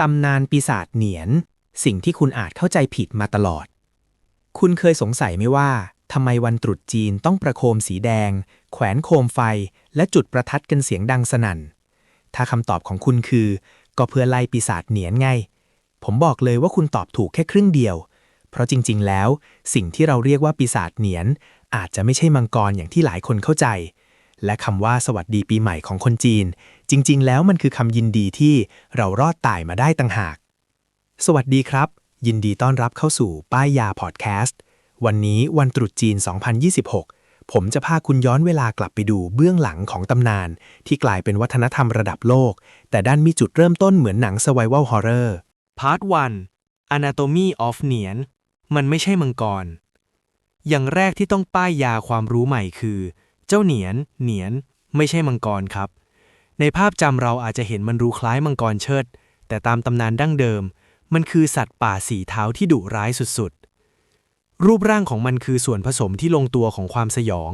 ตำนานปีศาจเหนียน สิ่งที่คุณอาจเข้าใจผิดมาตลอด คุณเคยสงสัยไหมว่าทำไมวันตรุษจีนต้องประโคมสีแดง แขวนโคมไฟ และจุดประทัดกันเสียงดังสนั่น ถ้าคำตอบของคุณคือ ก็เพื่อไล่ปีศาจเหนียนไง ผมบอกเลยว่าคุณตอบถูกแค่ครึ่งเดียว เพราะจริง ๆ แล้ว สิ่งที่เราเรียกว่าปีศาจเหนียน อาจจะไม่ใช่มังกรอย่างที่หลายคนเข้าใจ และคำว่าสวัสดีปีใหม่ของคนจีน จริง ๆ แล้วมันคือคำยินดีที่เรารอดตายมาได้ต่างหาก สวัสดีครับ ยินดีต้อนรับเข้าสู่ป้ายยาพอดแคสต์ วันนี้วันตรุษจีน 2026 ผมจะพาคุณย้อนเวลากลับไปดูเบื้องหลังของตำนาน ที่กลายเป็นวัฒนธรรมระดับโลก แต่ด้านมีจุดเริ่มต้นเหมือนหนัง survival horror Part 1 Anatomy of เนียนมันไม่ใช่มังกร อย่างแรกที่ต้องป้ายยาความรู้ใหม่คือ เจ้าเหนียน เหนียน ไม่ใช่มังกรครับ ในภาพจำเราอาจจะเห็นมันรูคล้ายมังกรเชิด แต่ตามตำนานดั้งเดิม มันคือสัตว์ป่าสีเท้าที่ดุร้ายสุดๆ รูปร่างของมันคือส่วนผสมที่ลงตัวของความสยอง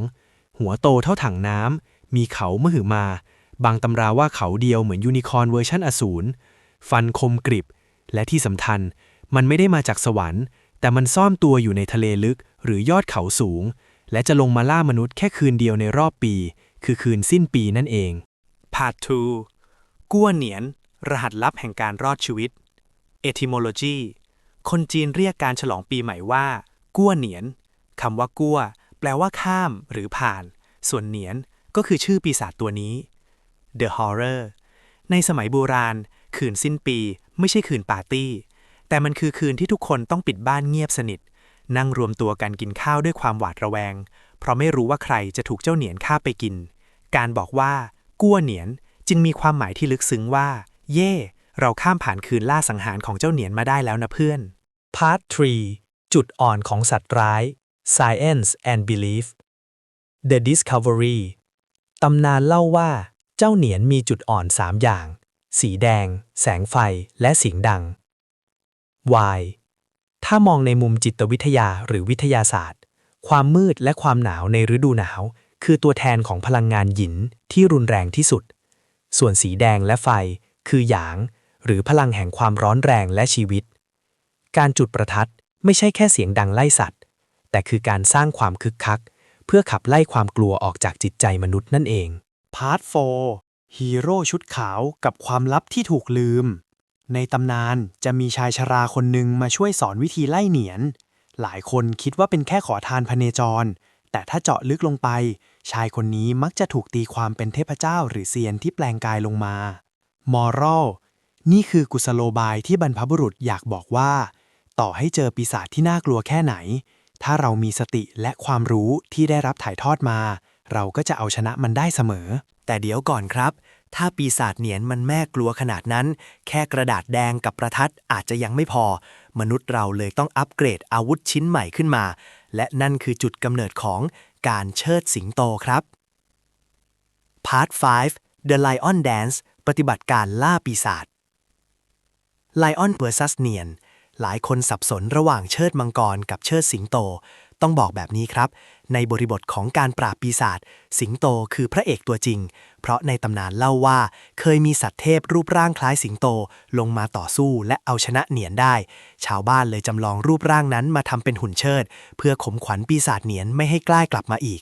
หัวโตเท่าถังน้ำ มีเขามหึมา บางตำราว่าเขาเดียวเหมือนยูนิคอร์นเวอร์ชันอสูร ฟันคมกริบ และที่สำคัญ มันไม่ได้มาจากสวรรค์ แต่มันซ่อนตัวอยู่ในทะเลลึกหรือยอดเขาสูง และจะลงมาล่ามนุษย์แค่คืนเดียวในรอบปี คือคืนสิ้นปีนั่นเอง Part 2กั้วเหนียน รหัสลับแห่งการรอดชีวิต Etymology คนจีนเรียกการฉลองปีใหม่ว่า กั้วเหนียนคำว่ากั้ว แปลว่าข้ามหรือผ่าน ส่วนเหนียนก็คือชื่อปีศาจตัวนี้ The Horror ในสมัยโบราณ คืนสิ้นปี ไม่ใช่คืนปาร์ตี้ แต่มันคือคืนที่ทุกคนต้องปิดบ้านเงียบสนิท นั่งรวมตัวกันกินข้าวด้วยความหวาดระแวง เพราะไม่รู้ว่าใครจะถูกเจ้าเหนียนฆ่าไปกิน การบอกว่า กั้วเหนียนจึงมีความหมายที่ลึกซึ้งว่า เย่ เราข้ามผ่านคืนล่าสังหารของเจ้าเหนียนมาได้แล้วนะเพื่อน Part 3 จุดอ่อนของสัตว์ร้าย Science and Belief The Discovery ตำนานเล่าว่า เจ้าเหนียนมีจุดอ่อน3อย่าง สีแดง แสงไฟ และเสียงดัง Why ถ้ามองในมุมจิตวิทยาหรือวิทยาศาสตร์ ความมืดและความหนาวในฤดูหนาว คือตัวแทนของพลังงานหยินที่รุนแรงที่สุด ส่วนสีแดงและไฟ คือหยาง หรือพลังแห่งความร้อนแรงและชีวิต การจุดประทัดไม่ใช่แค่เสียงดังไล่สัตว์ แต่คือการสร้างความคึกคัก เพื่อขับไล่ความกลัวออกจากจิตใจมนุษย์นั่นเอง Part 4ฮีโร่ชุดขาวกับความลับที่ถูกลืม ในตำนานจะมีชายชราคนหนึ่งมาช่วยสอนวิธีไล่เหนียน หลายคนคิดว่าเป็นแค่ขอทานพเนจร แต่ถ้าเจาะลึกลงไป ชายคนนี้มักจะถูกตีความเป็นเทพเจ้าหรือเซียนที่แปลงกายลงมา มอรัลนี่คือกุศโลบายที่บรรพบุรุษอยากบอกว่า ต่อให้เจอปีศาจที่น่ากลัวแค่ไหน ถ้าเรามีสติและความรู้ที่ได้รับถ่ายทอดมา เราก็จะเอาชนะมันได้เสมอ แต่เดี๋ยวก่อนครับ ถ้าปีศาจเหนียนมันแม่กลัวขนาดนั้น แค่กระดาษแดงกับประทัดอาจจะยังไม่พอ มนุษย์เราเลยต้องอัปเกรดอาวุธชิ้นใหม่ขึ้นมา และนั่นคือจุดกำเนิดของการเชิดสิงโตครับ Part 5 The Lion Dance ปฏิบัติการล่าปีศาจ Lion vs เนียนหลายคนสับสนระหว่างเชิดมังกรกับเชิดสิงโต ต้องบอกแบบนี้ครับ ในบริบทของการปราบปีศาจสิงโตคือพระเอกตัวจริง เพราะในตำนานเล่าว่า เคยมีสัตว์เทพรูปร่างคล้ายสิงโต ลงมาต่อสู้และเอาชนะเหนียนได้ ชาวบ้านเลยจำลองรูปร่างนั้นมาทำเป็นหุ่นเชิด เพื่อข่มขวัญปีศาจเหนียนไม่ให้กล้ากลับมาอีก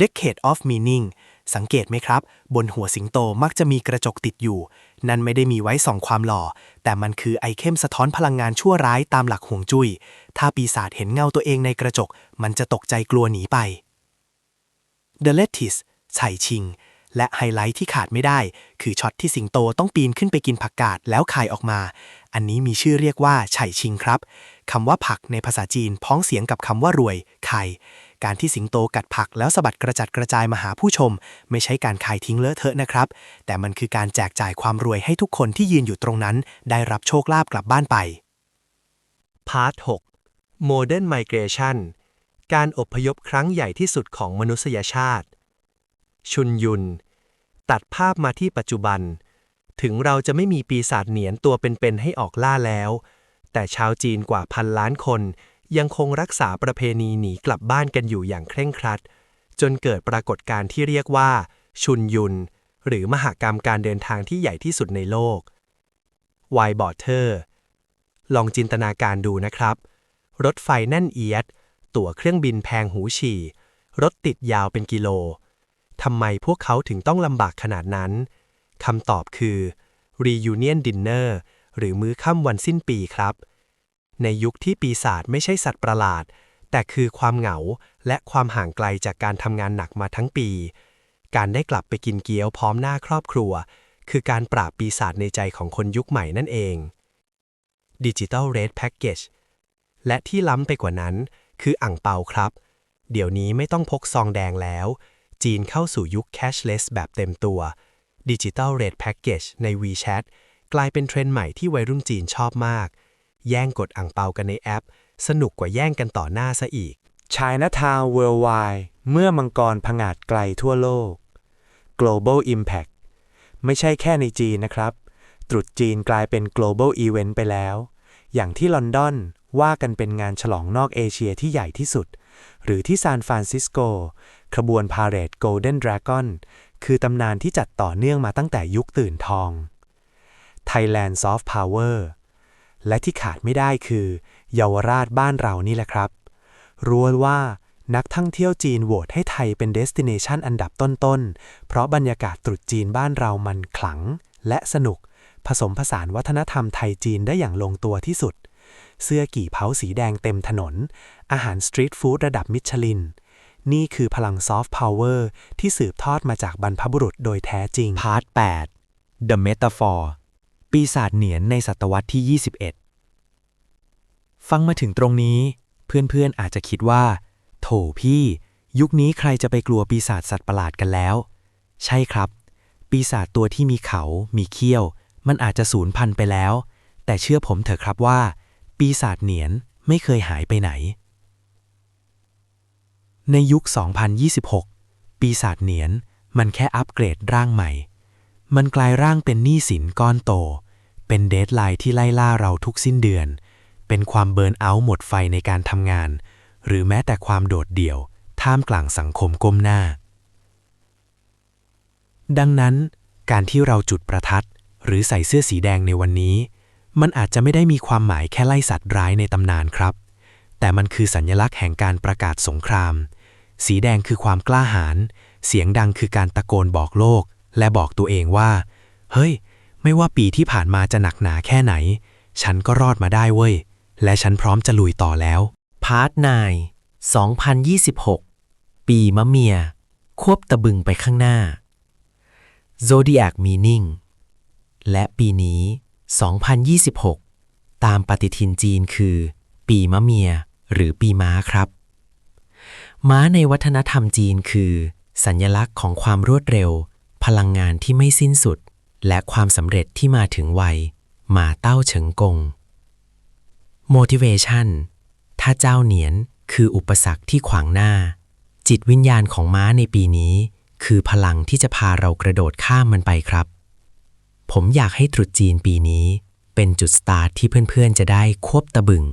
Decade of Meaning สังเกตไหมครับ บนหัวสิงโตมักจะมีกระจกติดอยู่ นั่นไม่ได้มีไว้ส่องความหล่อ แต่มันคือไอเข้มสะท้อนพลังงานชั่วร้ายตามหลักห่วงจุย้ย ถ้าปีศาจเห็นเงาตัวเองในกระจก มันจะตกใจกลัวหนีไป The Lettuce ไฉชิง และไฮไลท์ที่ขาดไม่ได้ คือช็อตที่สิงโตต้องปีนขึ้นไปกินผักกาดแล้วคายออกมา อันนี้มีชื่อเรียกว่าไฉชิงครับคำว่าผักในภาษาจีนพ้องเสียงกับคำว่ารวยไข่การที่สิงโตกัดผักแล้วสะบัดกระจัดกระจายมาหาผู้ชม ไม่ใช่การขายทิ้งเลอะเทอะนะครับ แต่มันคือการแจกจ่ายความรวยให้ทุกคนที่ยืนอยู่ตรงนั้น ได้รับโชคลาภกลับบ้านไป Part 6 Modern Migration การอพยพครั้งใหญ่ที่สุดของมนุษยชาติ ชุนยุน ตัดภาพมาที่ปัจจุบัน ถึงเราจะไม่มีปีศาจเหนียนตัวเป็นๆให้ออกล่าแล้ว แต่ชาวจีนกว่าพันล้านคน ยังคงรักษาประเพณีหนีกลับบ้านกันอยู่อย่างเคร่งครัด จนเกิดปรากฏการณ์ที่เรียกว่า ชุนยุน หรือมหากรรมการเดินทางที่ใหญ่ที่สุดในโลกไวบอเทอร์ลองจินตนาการดูนะครับ รถไฟแน่นเอียด ตั๋วเครื่องบินแพงหูฉี่ รถติดยาวเป็นกิโล ทำไมพวกเขาถึงต้องลำบากขนาดนั้น คำตอบคือ reunion dinner หรือมื้อค่ำวันสิ้นปีครับ ในยุคที่ปีศาจไม่ใช่สัตว์ประหลาด แต่คือความเหงาและความห่างไกลจากการทำงานหนักมาทั้งปี การได้กลับไปกินเกี๊ยวพร้อมหน้าครอบครัว คือการปราบปีศาจในใจของคนยุคใหม่นั่นเอง Digital Red Package และที่ล้ำไปกว่านั้น คืออ่างเปาครับ เดี๋ยวนี้ไม่ต้องพกซองแดงแล้ว จีนเข้าสู่ยุค cashless แบบเต็มตัว Digital Red Package ใน WeChat กลายเป็นเทรนด์ใหม่ที่วัยรุ่นจีนชอบมาก แย่งกดอ่างเปากันในแอป สนุกกว่าแย่งกันต่อหน้าซะอีก Chinatown Worldwide เมื่อมังกรผงาดไกลทั่วโลก Global Impact ไม่ใช่แค่ในจีนนะครับ ตรุษจีนกลายเป็น global event ไปแล้ว อย่างที่ลอนดอน ว่ากันเป็นงานฉลองนอกเอเชียที่ใหญ่ที่สุด หรือที่ซานฟรานซิสโก ขบวนพาเหรด Golden Dragon คือตำนานที่จัดต่อเนื่องมาตั้งแต่ยุคตื่นทอง Thailand Soft Power และที่ขาดไม่ได้คือเยาวราชบ้านเรานี่แหละครับ รู้ว่านักท่องเที่ยวจีนโหวตให้ไทยเป็นเดสติเนชันอันดับต้นๆ เพราะบรรยากาศตรุษจีนบ้านเรามันขลังและสนุก ผสมผสานวัฒนธรรมไทยจีนได้อย่างลงตัวที่สุด เสื้อกี่เผาสีแดงเต็มถนน อาหารสตรีทฟู้ดระดับมิชลิน นี่คือพลังซอฟต์พาวเวอร์ที่สืบทอดมาจากบรรพบุรุษโดยแท้จริง พาร์ท 8 The Metaphor ปีศาจเหนียนในศตวรรษที่ 21 ฟังมาถึงตรงนี้ เพื่อนๆอาจจะคิดว่า โถพี่ ยุคนี้ใครจะไปกลัวปีศาจสัตว์ประหลาดกันแล้ว ใช่ครับ ปีศาจตัวที่มีเขา มีเขี้ยว มันอาจจะสูญพันธุ์ไปแล้ว แต่เชื่อผมเถอะครับว่า ปีศาจเหนียนไม่เคยหายไปไหน ในยุค 2026 ปีศาจเหนียนมันแค่อัปเกรดร่างใหม่ มันกลายร่างเป็นหนี้สินก้อนโต เป็นเดทไลน์ที่ไล่ล่าเราทุกสิ้นเดือน เป็นความเบิร์นเอาท์หมดไฟในการทำงาน หรือแม้แต่ความโดดเดี่ยว ท่ามกลางสังคมก้มหน้า ดังนั้น การที่เราจุดประทัด หรือใส่เสื้อสีแดงในวันนี้ มันอาจจะไม่ได้มีความหมายแค่ไล่สัตว์ร้ายในตำนานครับ แต่มันคือสัญลักษณ์แห่งการประกาศสงคราม สีแดงคือความกล้าหาญ เสียงดังคือการตะโกนบอกโลก และบอกตัวเองว่า เฮ้ย ไม่ว่าปีที่ผ่านมาจะหนักหนาแค่ไหน ฉันก็รอดมาได้เว้ย และฉันพร้อมจะลุยต่อแล้ว พาร์ทนาย2026 ปีมะเมีย ควบตะบึงไปข้างหน้า Zodiac Meaning และปีนี้ 2026 ตามปฏิทินจีนคือ ปีมะเมีย หรือปีม้าครับ ม้าในวัฒนธรรมจีนคือ สัญลักษณ์ของความรวดเร็ว พลังงานที่ไม่สิ้นสุด และความสำเร็จที่มาถึงไวมาเต้าเฉิงกง motivation ถ้าเจ้าเหนียนคืออุปสรรคที่ขวางหน้า จิตวิญญาณของม้าในปีนี้ คือพลังที่จะพาเรากระโดดข้ามมันไปครับ ผมอยากให้ตรุษจีนปีนี้ เป็นจุดสตาร์ทที่เพื่อนๆ จะได้ควบตะบึง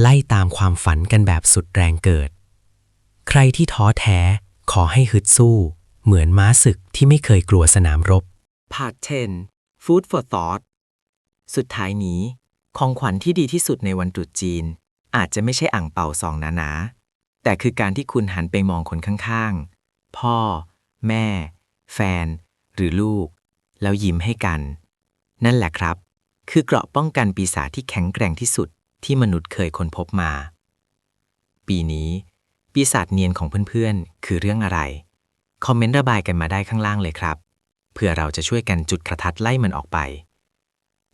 ไล่ตามความฝันกันแบบสุดแรงเกิด ใครที่ท้อแท้ขอให้ฮึดสู้ เหมือนม้าศึกที่ไม่เคยกลัวสนามรบ Part 10 Food for Thought สุดท้ายนี้ ของขวัญที่ดีที่สุดในวันตรุษจีน อาจจะไม่ใช่อ่างเป่าซองหนาๆ แต่คือการที่คุณหันไปมองคนข้างๆ พ่อ แม่ แฟน หรือลูก แล้วยิ้มให้กัน นั่นแหละครับ คือเกราะป้องกันปีศาจที่แข็งแกร่งที่สุดที่มนุษย์เคยค้นพบมา ปีนี้ ปีศาจเนียนของเพื่อนๆ คือเรื่องอะไร คอมเมนต์ระบายกันมาได้ข้างล่างเลยครับ เพื่อเราจะช่วยกันจุดประทัดไล่มันออกไป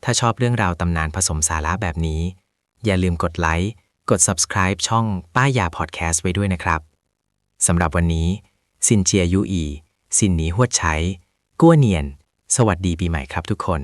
ถ้าชอบเรื่องราวตำนานผสมสาระแบบนี้ อย่าลืมกดไลค์กด subscribe ช่องป้ายาพอดแคสต์ไว้ด้วยนะครับสำหรับวันนี้ ซินเจียยูอีซินหนีหวดใช้กั้วเนียน สวัสดีปีใหม่ครับทุกคน